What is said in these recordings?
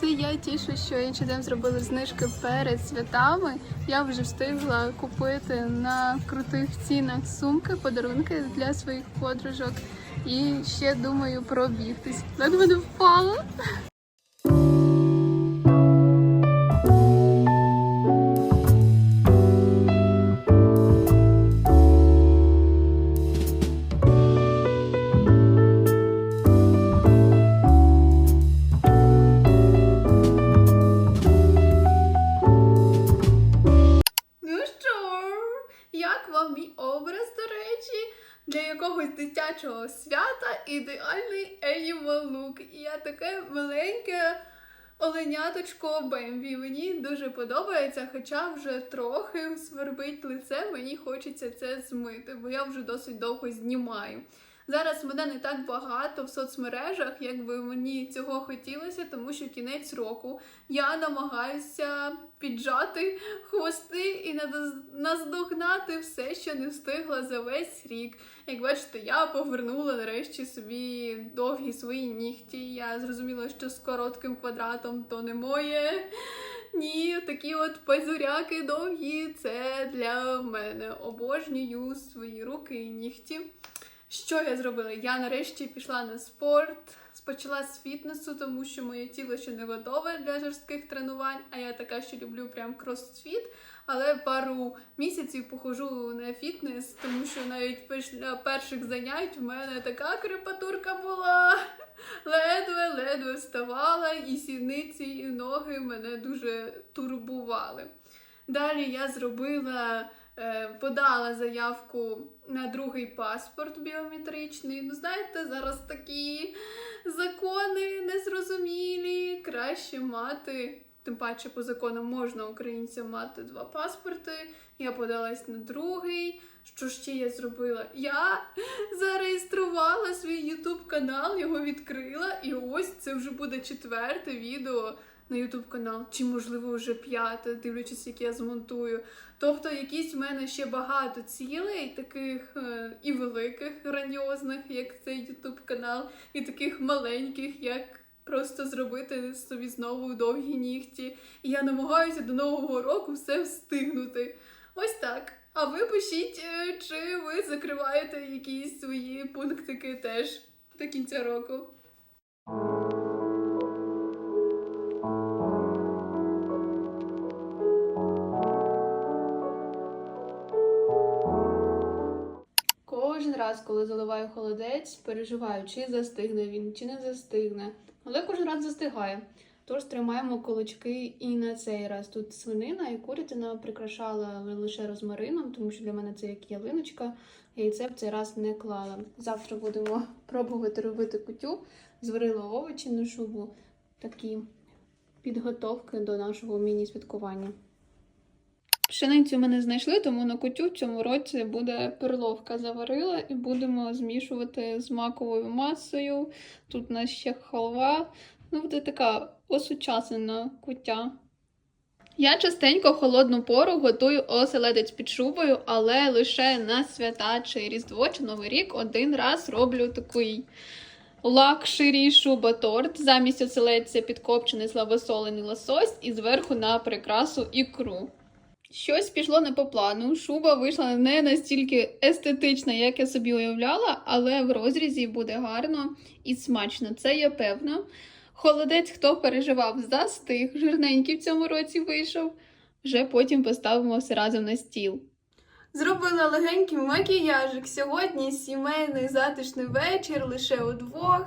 Це я тішу, що інший зробили знижки перед святами. Я вже встигла купити на крутих цінах сумки, подарунки для своїх подружок. І ще думаю пробігтись. Ледве не впала. Ідеальний Animal Look. І я таке маленьке оленяточко Бембі. Мені дуже подобається, хоча вже трохи свербить лице, мені хочеться це змити, бо я вже досить довго знімаю. Зараз мене не так багато в соцмережах, як би мені цього хотілося, тому що кінець року я намагаюся піджати хвости і наздогнати все, що не встигла за весь рік. Як бачите, я повернула нарешті собі довгі свої нігті. Я зрозуміла, що з коротким квадратом то не моє. Ні, такі от пазуряки довгі це для мене. Обожнюю свої руки і нігті. Що я зробила? Я нарешті пішла на спорт, почала з фітнесу, тому що моє тіло ще не готове для жорстких тренувань, а я така, що люблю прям кросфіт. Але пару місяців похожу на фітнес, тому що навіть після перших занять в мене така крепатурка була. Ледве-ледве вставала, і сідниці, і ноги мене дуже турбували. Далі я зробила, подала заявку на другий паспорт біометричний. Ну, знаєте, зараз такі закони незрозумілі. Краще мати, тим паче по законам можна українцям мати два паспорти. Я подалась на другий. Що ще я зробила? Я зареєструвала свій YouTube канал, його відкрила, і ось це вже буде четверте відео на YouTube канал, чи можливо вже п'яте, дивлячись, як я змонтую. Тобто, якісь в мене ще багато цілей, таких е, і великих, грандіозних, як цей YouTube канал, і таких маленьких, як просто зробити собі знову довгі нігті. І я намагаюся до нового року все встигнути. Ось так. А ви пишіть, е, чи ви закриваєте якісь свої пунктики теж до кінця року. Раз, коли заливаю холодець, переживаю, чи застигне він, чи не застигне. Але кожен раз застигає. Тож тримаємо кулачки і на цей раз. Тут свинина і курятина прикрашала лише розмарином, тому що для мене це як ялиночка. Яйце в цей раз не клала. Завтра будемо пробувати робити кутю. Зварила овочі на шубу. Такі підготовки до нашого міні-святкування. Пшеницю ми не знайшли, тому на кутю в цьому році буде перловка заварила і будемо змішувати з маковою масою. Тут у нас ще халва. Ну, буде така осучаснена куття. Я частенько холодну пору готую оселедець під шубою, але лише на свята чи Різдво чи Новий рік один раз роблю такий лакшері шуба-торт. Замість оселедця підкопчений слабосолений лосось і зверху на прикрасу ікру. Щось пішло не по плану. Шуба вийшла не настільки естетична, як я собі уявляла, але в розрізі буде гарно і смачно. Це я певна. Холодець, хто переживав, застиг, жирненький в цьому році вийшов. Вже потім поставимо все разом на стіл. Зробила легенький макіяжик. Сьогодні сімейний затишний вечір, лише удвох.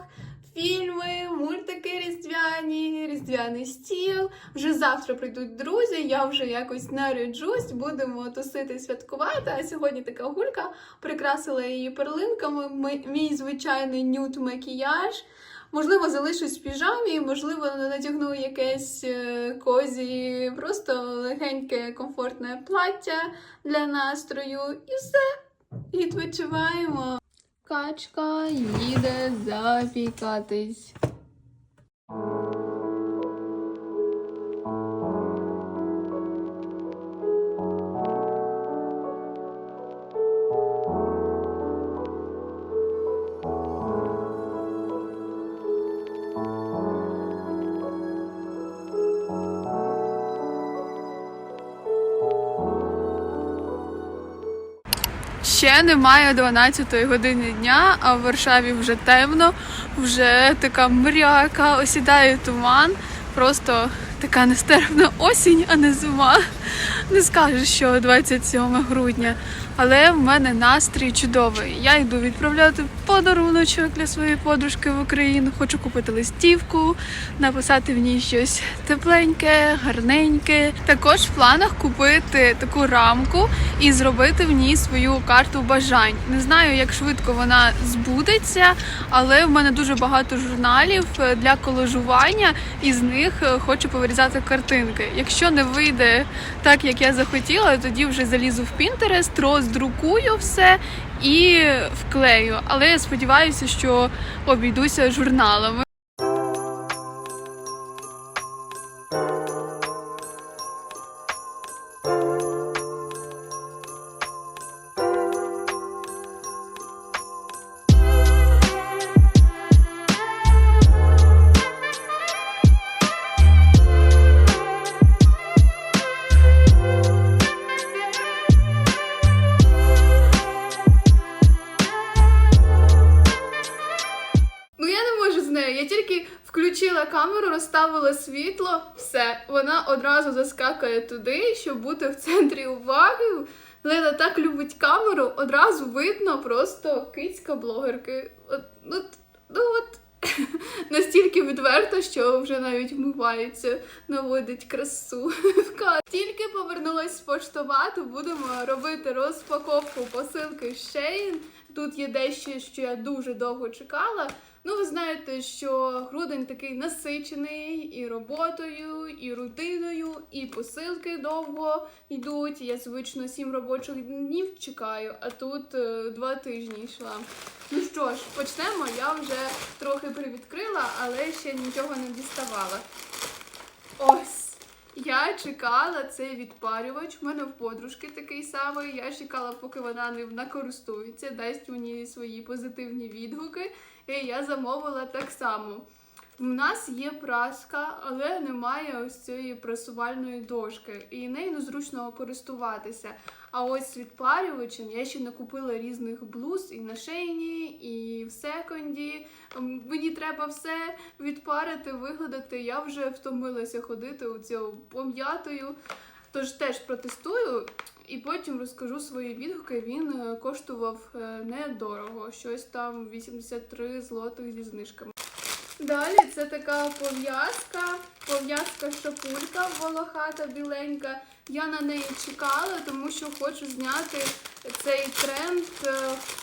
Фільми, різдвяний стіл. Вже завтра прийдуть друзі, я вже якось наряджусь, будемо тусити і святкувати. А сьогодні така гулька прикрасила її перлинками. Мій звичайний нюд макіяж. Можливо, залишусь в піжамі, можливо, надягну якесь е, козі, просто легеньке, комфортне плаття для настрою. І все. Відпочиваємо. Качка їде запікатись. Ще немає 12 години дня, а в Варшаві вже темно, вже така мряка, осідає туман. Просто така нестерпна осінь, а не зима. Не скажеш, що 27 грудня. Але в мене настрій чудовий. Я йду відправляти подаруночок для своєї подружки в Україну. Хочу купити листівку, написати в ній щось тепленьке, гарненьке. Також в планах купити таку рамку і зробити в ній свою карту бажань. Не знаю, як швидко вона збудеться, але в мене дуже багато журналів е, для колажування, і з них е, хочу повирізати картинки. Якщо не вийде так, як я захотіла, тоді вже залізу в Pinterest, роздрукую все і вклею. Але я сподіваюся, що обійдуся журналами. Камеру, розставила світло, все. Вона одразу заскакає туди, щоб бути в центрі уваги. Лена так любить камеру, одразу видно просто кицька блогерки. От, от, ну от. Настільки відверто, що вже навіть вмивається, наводить красу. Тільки повернулась з поштомату, будемо робити розпаковку посилки Shein. Тут є дещо, що я дуже довго чекала. Ну, ви знаєте, що грудень такий насичений і роботою, і рутиною, і посилки довго йдуть. Я звично сім робочих днів чекаю, а тут е, два тижні йшла. Ну що ж, почнемо. Я вже трохи привідкрила, але ще нічого не діставала. Ось. Я чекала цей відпарювач. У мене в подружки такий самий. Я чекала, поки вона ним накористується, дасть мені свої позитивні відгуки. І я замовила так само. У нас є праска, але немає ось цієї прасувальної дошки, і нею незручно користуватися. А ось відпарювачем я ще не купила різних блуз і на шейні, і в секонді. Мені треба все відпарити, вигадати. Я вже втомилася ходити у цю пом'ятою. Тож теж протестую і потім розкажу свої відгуки. Він е, коштував е, недорого, щось там 83 злотих зі знижками. Далі це така пов'язка, пов'язка шапулька волохата біленька. Я на неї чекала, тому що хочу зняти цей тренд е,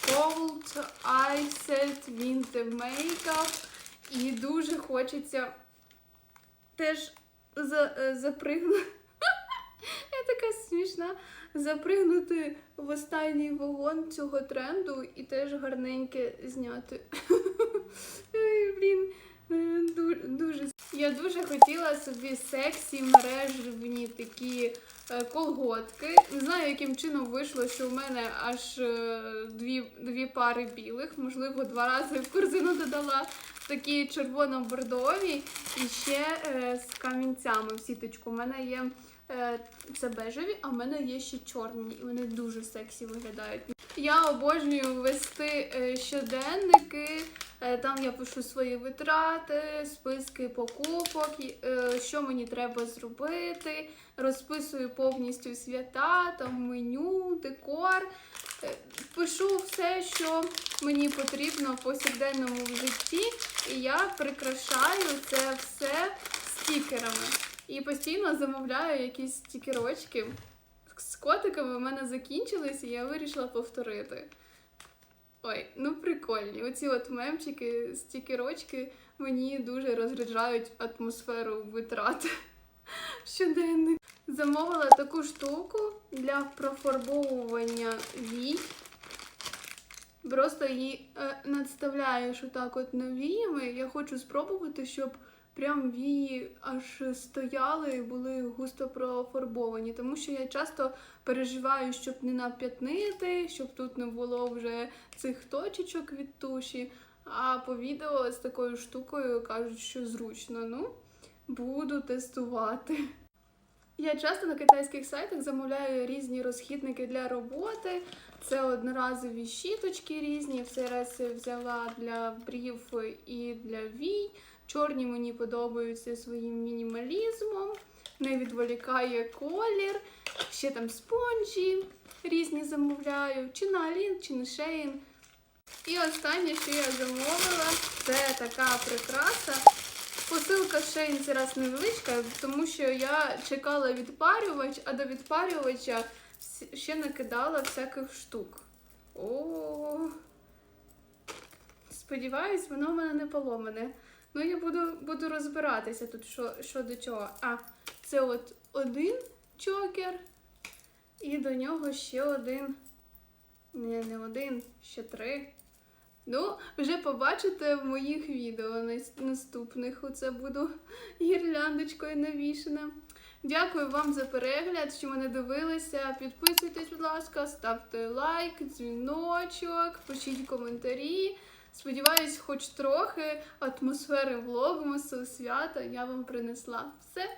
Cold Iced Winter Makeup. І дуже хочеться теж за, е, запригнути. Я така смішна. Запригнути в останній вагон цього тренду і теж гарненьке зняти. Ой, блін. Я дуже хотіла собі сексі мережні такі е, колготки. Не знаю, яким чином вийшло, що у мене аж е, дві, дві пари білих, можливо, два рази в корзину додала. Такі червоно-бордові і ще е, з камінцями в сіточку. У мене є це бежеві, а в мене є ще чорні, і вони дуже сексі виглядають. Я обожнюю вести е, щоденники. Е, Там я пишу свої витрати, списки покупок, е, що мені треба зробити, розписую повністю свята, там меню, декор. Е, Пишу все, що мені потрібно в повсякденному житті, і я прикрашаю це все стікерами. І постійно замовляю якісь стікерочки. З котиками в мене закінчились, і я вирішила повторити. Ой, ну прикольні. Оці от мемчики, стікерочки мені дуже розряджають атмосферу витрат щоденних. Замовила таку штуку для профарбовування вій. Просто її е, надставляєш отак от навіями. Я хочу спробувати, щоб прям вії аж стояли і були густо профарбовані. Тому що я часто переживаю, щоб не нап'ятнити, щоб тут не було вже цих точечок від туші. А по відео з такою штукою кажуть, що зручно. Ну, буду тестувати. Я часто на китайських сайтах замовляю різні розхідники для роботи. Це одноразові щіточки різні. В цей раз я взяла для брів і для вій. Чорні мені подобаються своїм мінімалізмом. Не відволікає колір. Ще там спонжі різні замовляю, чи на Алін, чи на Шеїн. І останнє, що я замовила, це така прикраса. Посилка Шейн це раз невеличка, тому що я чекала відпарювач, а до відпарювача ще накидала всяких штук. О. Сподіваюсь, воно в мене не поломане. Ну, я буду, буду розбиратися тут, що, що до чого. А, це от один чокер, і до нього ще один. Не, не один, ще три. Ну, вже побачите в моїх відео наступних. Оце буду гірляндочкою навішена. Дякую вам за перегляд, що мене дивилися. Підписуйтесь, будь ласка, ставте лайк, дзвіночок, пишіть коментарі. Сподіваюсь, хоч трохи атмосфери влогмасу, свята я вам принесла. Все,